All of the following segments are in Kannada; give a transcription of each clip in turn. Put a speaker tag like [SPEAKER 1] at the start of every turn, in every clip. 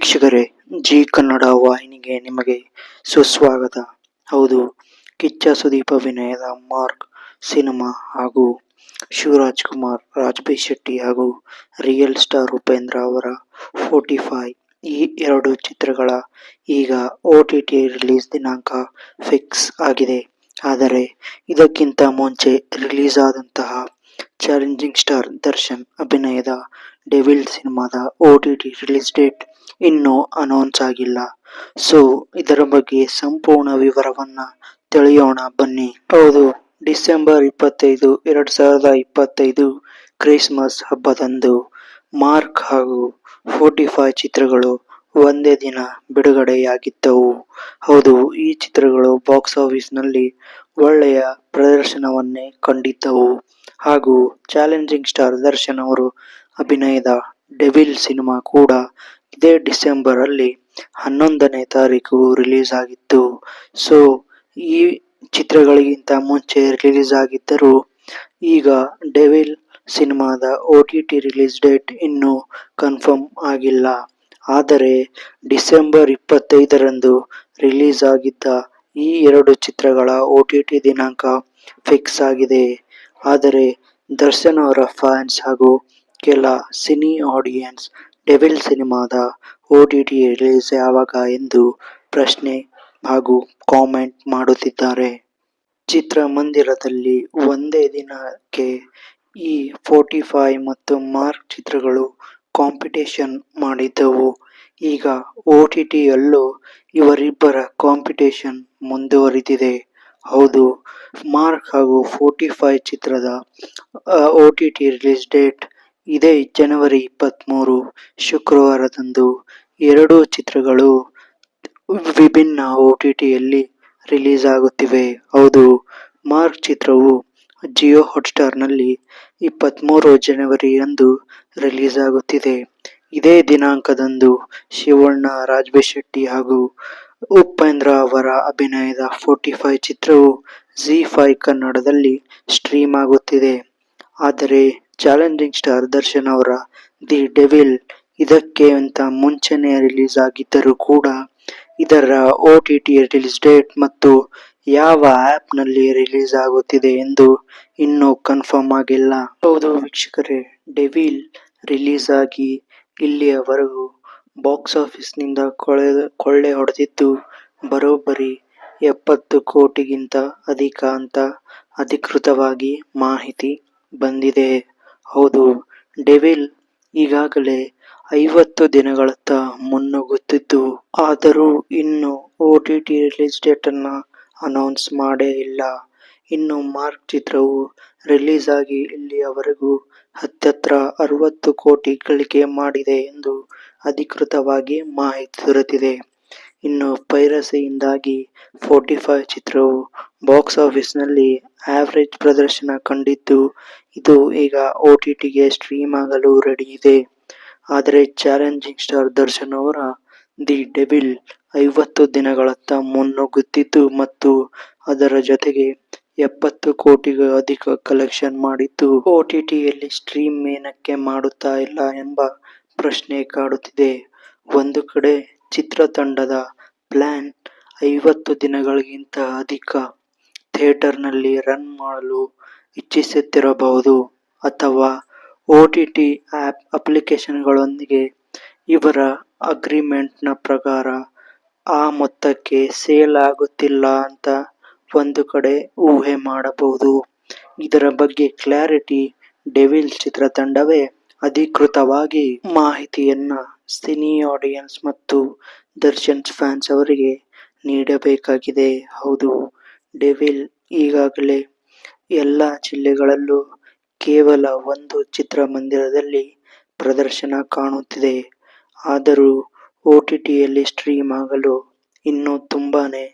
[SPEAKER 1] ವೀಕ್ಷಕರೇ, ಜಿ ಕನ್ನಡ ವಾಹಿನಿಗೆ ನಿಮಗೆ ಸುಸ್ವಾಗತ. ಹೌದು, ಕಿಚ್ಚ ಸುದೀಪ್ ಅಭಿನಯದ ಮಾರ್ಕ್ ಸಿನಿಮಾ ಹಾಗೂ ಶಿವರಾಜ್ ಕುಮಾರ್ ರಾಜ್ಬಿ ಶೆಟ್ಟಿ ಹಾಗೂ ರಿಯಲ್ ಸ್ಟಾರ್ ಉಪೇಂದ್ರ ಅವರ ಫೋರ್ಟಿ ಫೈವ್ ಈ ಎರಡು ಚಿತ್ರಗಳ ಈಗ ಒ ಟಿ ಟಿ ರಿಲೀಸ್ ದಿನಾಂಕ ಫಿಕ್ಸ್ ಆಗಿದೆ. ಆದರೆ ಇದಕ್ಕಿಂತ ಮುಂಚೆ ರಿಲೀಸ್ ಆದಂತಹ ಚಾಲೆಂಜಿಂಗ್ ಸ್ಟಾರ್ ದರ್ಶನ್ ಅಭಿನಯದ ಡೆವಿಲ್ ಸಿನಿಮಾದ O T T release date ಇನ್ನೂ ಅನೌನ್ಸ್ ಆಗಿಲ್ಲ. ಸೊ ಇದರ ಬಗ್ಗೆ ಸಂಪೂರ್ಣ ವಿವರವನ್ನ ತಿಳಿಯೋಣ ಬನ್ನಿ. ಹೌದು, ಡಿಸೆಂಬರ್ ಇಪ್ಪತ್ತೈದು, ಎರಡ್ ಸಾವಿರದ ಇಪ್ಪತ್ತೈದು, ಕ್ರಿಸ್ಮಸ್ ಹಬ್ಬದಂದು ಮಾರ್ಕ್ ಹಾಗೂ ಫೋರ್ಟಿ ಫೈವ್ ಚಿತ್ರಗಳು ಒಂದೇ ದಿನ ಬಿಡುಗಡೆಯಾಗಿದ್ದವು. ಹೌದು, ಈ ಚಿತ್ರಗಳು ಬಾಕ್ಸ್ ಆಫೀಸ್ನಲ್ಲಿ ಒಳ್ಳೆಯ ಪ್ರದರ್ಶನವನ್ನೇ ಕಂಡಿದ್ದವು. ಹಾಗೂ ಚಾಲೆಂಜಿಂಗ್ ಸ್ಟಾರ್ ದರ್ಶನ್ ಅವರು ಅಭಿನಯದ ಡೆವಿಲ್ ಸಿನಿಮಾ ಕೂಡ ಇದೇ ಡಿಸೆಂಬರ್ ಅಲ್ಲಿ ಹನ್ನೊಂದನೇ ತಾರೀಕು ರಿಲೀಸ್ ಆಗಿತ್ತು. ಸೊ, ಈ ಚಿತ್ರಗಳಿಗಿಂತ ಮುಂಚೆ ರಿಲೀಸ್ ಆಗಿದ್ದರೂ ಈಗ ಡೆವಿಲ್ ಸಿನಿಮಾದ O T T release date ಇನ್ನೂ ಕನ್ಫರ್ಮ್ ಆಗಿಲ್ಲ. ಆದರೆ, ಡಿಸೆಂಬರ್ ಇಪ್ಪತ್ತೈದರಂದು ರಿಲೀಸ್ ಆಗಿದ್ದ ಈ ಎರಡು ಚಿತ್ರಗಳ ಒ ಟಿ ಟಿ ದಿನಾಂಕ ಫಿಕ್ಸ್ ಆಗಿದೆ. ಆದರೆ, ದರ್ಶನ್ ಅವರ ಫ್ಯಾನ್ಸ್ ಹಾಗೂ ಕೆಲ ಸಿನಿ ಆಡಿಯನ್ಸ್ ಡೆವಿಲ್ ಸಿನಿಮಾದ ಒ ಟಿ ಟಿ ರಿಲೀಸ್ ಯಾವಾಗ ಎಂದು ಪ್ರಶ್ನೆ ಹಾಗೂ ಕಾಮೆಂಟ್ ಮಾಡುತ್ತಿದ್ದಾರೆ. ಚಿತ್ರಮಂದಿರದಲ್ಲಿ ಒಂದೇ ದಿನಕ್ಕೆ ಈ ಫೋರ್ಟಿ ಫೈವ್ ಮತ್ತು ಮಾರ್ಕ್ ಚಿತ್ರಗಳು ಕಾಂಪಿಟೇಷನ್ ಮಾಡಿದ್ದವು. ಈಗ ಒ ಟಿ ಟಿಯಲ್ಲೂ ಇವರಿಬ್ಬರ ಕಾಂಪಿಟೇಷನ್ ಮುಂದುವರಿದಿದೆ. ಹೌದು, ಮಾರ್ಕ್ ಹಾಗೂ ಫೋರ್ಟಿ ಫೈವ್ ಚಿತ್ರದ O T T release date ಇದೇ ಜನವರಿ ಇಪ್ಪತ್ತ್ಮೂರು ಶುಕ್ರವಾರದಂದು ಎರಡು ಚಿತ್ರಗಳು ವಿಭಿನ್ನ ಒ ಟಿ ಟಿಯಲ್ಲಿ ರಿಲೀಸ್ ಆಗುತ್ತಿವೆ ಹೌದು, ಮಾರ್ಕ್ ಚಿತ್ರವು ಜಿಯೋ ಹಾಟ್ಸ್ಟಾರ್ನಲ್ಲಿ ಇಪ್ಪತ್ತ್ಮೂರು ಜನವರಿಯಂದು ರಿಲೀಸ್ ಆಗುತ್ತಿದೆ ಇದೇ ದಿನಾಂಕದಂದು ಶಿವಣ್ಣ ರಾಜ್ಬಿ ಶೆಟ್ಟಿ ಹಾಗೂ ಉಪೇಂದ್ರ ಅವರ ಅಭಿನಯದ ಫೋರ್ಟಿ ಫೈವ್ ಚಿತ್ರವು ಜಿ ಫೈವ್ ಕನ್ನಡದಲ್ಲಿ ಸ್ಟ್ರೀಮ್ ಆಗುತ್ತಿದೆ. ಆದರೆ ಚಾಲೆಂಜಿಂಗ್ ಸ್ಟಾರ್ ದರ್ಶನ್ ಅವರ ದಿ ಡೆವಿಲ್ ಇದಕ್ಕೆ ಅಂತ ಮುಂಚೆನೇ ರಿಲೀಸ್ ಆಗಿದ್ದರೂ ಕೂಡ ಇದರ O T T release date ಮತ್ತು ಯಾವ ಆ್ಯಪ್ನಲ್ಲಿ ರಿಲೀಸ್ ಆಗುತ್ತಿದೆ ಎಂದು ಇನ್ನೂ ಕನ್ಫರ್ಮ್ ಆಗಿಲ್ಲ. ಹೌದು ವೀಕ್ಷಕರೇ, ಡೆವಿಲ್ ರಿಲೀಸ್ ಆಗಿ ಇಲ್ಲಿಯವರೆಗೂ ಬಾಕ್ಸ್ ಆಫೀಸ್ನಿಂದ ಕೊಳೆ, ಕೊಳ್ಳೆ ಹೊಡೆದಿದ್ದು ಬರೋಬ್ಬರಿ ಎಪ್ಪತ್ತು ಕೋಟಿಗಿಂತ ಅಧಿಕ ಅಂತ ಅಧಿಕೃತವಾಗಿ ಮಾಹಿತಿ ಬಂದಿದೆ. ಹೌದು, ಡೆವಿಲ್ ಈಗಾಗಲೇ ಐವತ್ತು ದಿನಗಳತ್ತ ಮುನ್ನುಗ್ಗುತ್ತಿದ್ದು, ಆದರೂ ಇನ್ನೂ ಒ ಟಿ ಟಿ ರಿಲೀಸ್ ಡೇಟನ್ನು ಅನೌನ್ಸ್ ಮಾಡೇ ಇಲ್ಲ. ಇನ್ನು ಮಾರ್ಕ್ ಚಿತ್ರವು ರಿಲೀಸ್ ಆಗಿ ಇಲ್ಲಿಯವರೆಗೂ ಹತ್ತತ್ರ ಅರವತ್ತು ಕೋಟಿ ಗಳಿಕೆ ಮಾಡಿದೆ ಎಂದು ಅಧಿಕೃತವಾಗಿ ಮಾಹಿತಿ ದೊರೆತಿದೆ. ಇನ್ನು ಪೈರಸಿಯಿಂದಾಗಿ ಫೋರ್ಟಿ ಫೈವ್ ಚಿತ್ರವು ಬಾಕ್ಸ್ ಆಫೀಸ್ನಲ್ಲಿ ಆವರೇಜ್ ಪ್ರದರ್ಶನ ಕಂಡಿದ್ದು, ಇದು ಈಗ ಒ ಟಿ ಟಿಗೆ ಸ್ಟ್ರೀಮ್ ಆಗಲು ರೆಡಿ ಇದೆ. ಆದರೆ ಚಾಲೆಂಜಿಂಗ್ ಸ್ಟಾರ್ ದರ್ಶನ್ ಅವರ ದಿ ಡೆವಿಲ್ ಐವತ್ತು ದಿನಗಳತ್ತ ಮುನ್ನುಗ್ಗುತ್ತಿದ್ದು ಮತ್ತು ಅದರ ಜೊತೆಗೆ ಎಪ್ಪತ್ತು ಕೋಟಿಗೂ ಅಧಿಕ ಕಲೆಕ್ಷನ್ ಮಾಡಿದ್ದು ಒ ಟಿ ಟಿಯಲ್ಲಿ ಸ್ಟ್ರೀಮ್ ಏನಕ್ಕೆ ಮಾಡುತ್ತಾ ಇಲ್ಲ ಎಂಬ ಪ್ರಶ್ನೆ ಕಾಡುತ್ತಿದೆ. ಒಂದು ಕಡೆ ಚಿತ್ರತಂಡದ ಪ್ಲಾನ್ ಐವತ್ತು ದಿನಗಳಿಗಿಂತ ಅಧಿಕ ಥಿಯೇಟರ್ನಲ್ಲಿ ರನ್ ಮಾಡಲು ಇಚ್ಛಿಸುತ್ತಿರಬಹುದು ಅಥವಾ ಒ ಟಿ ಟಿ ಆ್ಯಪ್ ಅಪ್ಲಿಕೇಶನ್ಗಳೊಂದಿಗೆ ಇವರ ಅಗ್ರಿಮೆಂಟ್ನ ಪ್ರಕಾರ ಆ ಮೊತ್ತಕ್ಕೆ ಸೇಲ್ ಆಗುತ್ತಿಲ್ಲ ಅಂತ ಒಂದು ಕಡೆ ಊಹೆ ಮಾಡಬಹುದು. ಇದರ ಬಗ್ಗೆ ಕ್ಲಾರಿಟಿ ಡೆವಿಲ್ ಚಿತ್ರತಂಡವೇ ಅಧಿಕೃತವಾಗಿ ಮಾಹಿತಿಯನ್ನ ಸಿನಿ ಆಡಿಯನ್ಸ್ ಮತ್ತು ದರ್ಶನ್ ಫ್ಯಾನ್ಸ್ ಅವರಿಗೆ ನೀಡಬೇಕಾಗಿದೆ. ಹೌದು ಡೆವಿಲ್ ಈಗಾಗಲೇ ಎಲ್ಲ ಜಿಲ್ಲೆಗಳಲ್ಲೂ ಕೇವಲ ಒಂದು ಚಿತ್ರಮಂದಿರದಲ್ಲಿ ಪ್ರದರ್ಶನ ಕಾಣುತ್ತಿದೆ. ಆದರೂ ಒ ಟಿ ಟಿಯಲ್ಲಿ ಸ್ಟ್ರೀಮ್ ಆಗಲು ಇನ್ನೂ ತುಂಬಾನೇ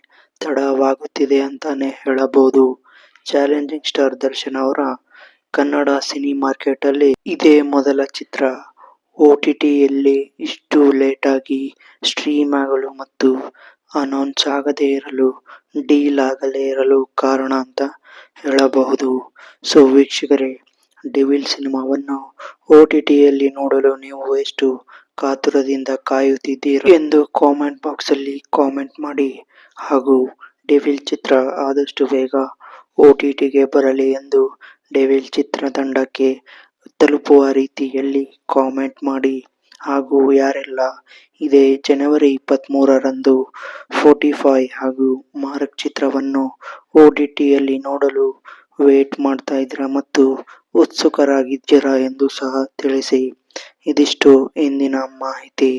[SPEAKER 1] ತಡವಾಗುತ್ತಿದೆ ಅಂತಾನೆ ಹೇಳಬಹುದು. ಚಾಲೆಂಜಿಂಗ್ ಸ್ಟಾರ್ ದರ್ಶನ್ ಅವರ ಕನ್ನಡ ಸಿನಿ ಮಾರ್ಕೆಟಲ್ಲಿ ಇದೇ ಮೊದಲ ಚಿತ್ರ. ಒ ಟಿ ಟಿಯಲ್ಲಿ ಇಷ್ಟು ಲೇಟಾಗಿ ಸ್ಟ್ರೀಮ್ ಆಗಲು ಮತ್ತು ಅನೌನ್ಸ್ ಆಗದೇ ಇರಲು, ಡೀಲ್ ಆಗದೇ ಇರಲು ಕಾರಣ ಅಂತ ಹೇಳಬಹುದು. ಸೊ ವೀಕ್ಷಕರೇ, ಡೆವಿಲ್ ಸಿನಿಮಾವನ್ನು ಒ ಟಿ ಟಿಯಲ್ಲಿ ನೋಡಲು ನೀವು ಎಷ್ಟು ಕಾತುರದಿಂದ ಕಾಯುತ್ತಿದ್ದೀರಿ ಎಂದು ಕಾಮೆಂಟ್ ಬಾಕ್ಸ್ ಅಲ್ಲಿ ಕಾಮೆಂಟ್ ಮಾಡಿ. ಹಾಗೂ ಡೆವಿಲ್ ಚಿತ್ರ ಆದಷ್ಟು ಬೇಗ ಒ ಟಿ ಟಿಗೆ ಬರಲಿ ಎಂದು ಡೆವಿಲ್ ಚಿತ್ರತಂಡಕ್ಕೆ ತಲುಪುವ ರೀತಿಯಲ್ಲಿ ಕಾಮೆಂಟ್ ಮಾಡಿ. ಹಾಗೂ ಯಾರೆಲ್ಲ ಇದೇ ಜನವರಿ ಇಪ್ಪತ್ತ್ ಮೂರರಂದು ಫೋರ್ಟಿ ಫೈವ್ ಹಾಗೂ ಮಾರಕ್ ಚಿತ್ರವನ್ನು ಒ ಟಿ ಟಿಯಲ್ಲಿ ನೋಡಲು ವೇಟ್ ಮಾಡ್ತಾ ಇದ್ದೀರಾ ಮತ್ತು ಉತ್ಸುಕರಾಗಿದ್ದೀರಾ ಎಂದು ಸಹ ತಿಳಿಸಿ. ಇದಿಷ್ಟು ಇಂದಿನ ಮಾಹಿತಿ.